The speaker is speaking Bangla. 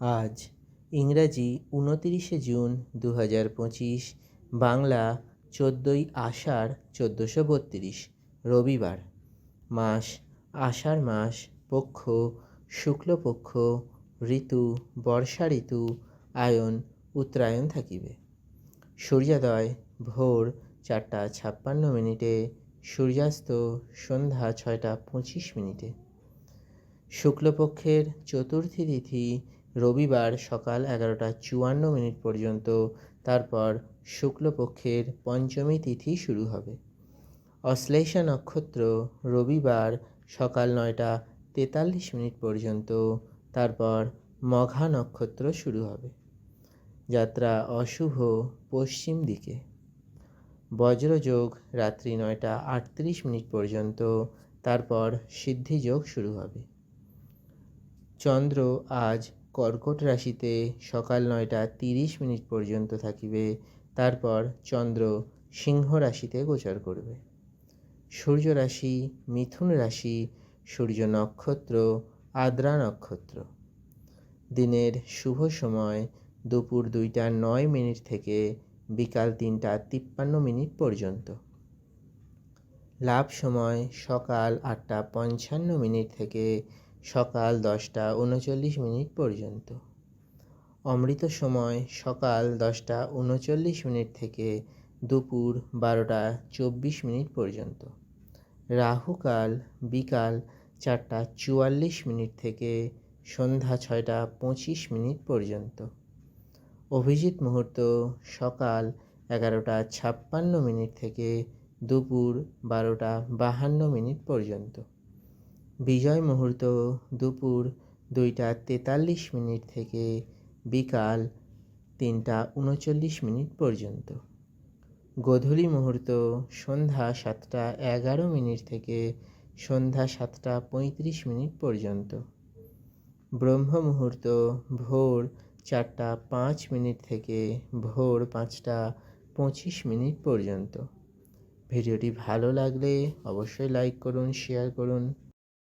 আজ ইংরাজি উনতিরিশে জুন দু হাজার পঁচিশ, বাংলা চোদ্দোই আষাঢ় চোদ্দোশো বত্রিশ, রবিবার। মাস আষাঢ় মাস, পক্ষ শুক্লপক্ষ, ঋতু বর্ষা ঋতু, আয়ন উত্তরায়ণ থাকিবে। সূর্যোদয় ভোর চারটা ছাপ্পান্ন মিনিটে, সূর্যাস্ত সন্ধ্যা ছয়টা পঁচিশ মিনিটে। শুক্লপক্ষের চতুর্থী তিথি রবিবার সকাল এগারোটা চুয়ান্ন মিনিট পর্যন্ত, তারপর শুক্লপক্ষের পঞ্চমী তিথি শুরু হবে। অশ্লেষা নক্ষত্র রবিবার সকাল নয়টা তেতাল্লিশ মিনিট পর্যন্ত, তারপর মঘা নক্ষত্র শুরু হবে। যাত্রা অশুভ পশ্চিম দিকে। বজ্রযোগ রাত্রি নয়টা আটত্রিশ মিনিট পর্যন্ত, তারপর সিদ্ধিযোগ শুরু হবে। চন্দ্র আজ কর্কট রাশিতে সকাল নয়টা তিরিশ মিনিট পর্যন্ত থাকিবে, তারপর চন্দ্র সিংহ রাশিতে গোচর করবে। সূর্য রাশি, মিথুন রাশি, সূর্য নক্ষত্র, আদ্রা নক্ষত্র। দিনের শুভ সময় দুপুর দুইটা নয় মিনিট থেকে বিকাল তিনটা তিপ্পান্ন মিনিট পর্যন্ত। লাভ সময় সকাল আটটা পঞ্চান্ন মিনিট থেকে সকাল দশটা উনচল্লিশ মিনিট পর্যন্ত। অমৃত সময় সকাল দশটা উনচল্লিশ মিনিট থেকে দুপুর বারোটা চব্বিশ মিনিট পর্যন্ত। রাহুকাল বিকাল চারটা চুয়াল্লিশ মিনিট থেকে সন্ধ্যা ছয়টা পঁচিশ মিনিট পর্যন্ত। অভিজিৎ মুহূর্ত সকাল এগারোটা ছাপ্পান্ন মিনিট থেকে দুপুর বারোটা বাহান্ন মিনিট পর্যন্ত। বিজয় মুহূর্ত দুপুর দুইটা তেতাল্লিশ মিনিট থেকে বিকাল তিনটা উনচল্লিশ মিনিট পর্যন্ত। গোধূলি মুহূর্ত সন্ধ্যা সাতটা এগারো মিনিট থেকে সন্ধ্যা সাতটা পঁয়ত্রিশ মিনিট পর্যন্ত। ব্রহ্ম মুহূর্ত ভোর চারটা পাঁচ মিনিট থেকে ভোর পাঁচটা পঁচিশ মিনিট পর্যন্ত। ভিডিওটি ভালো লাগলে অবশ্যই লাইক করুন, শেয়ার করুন।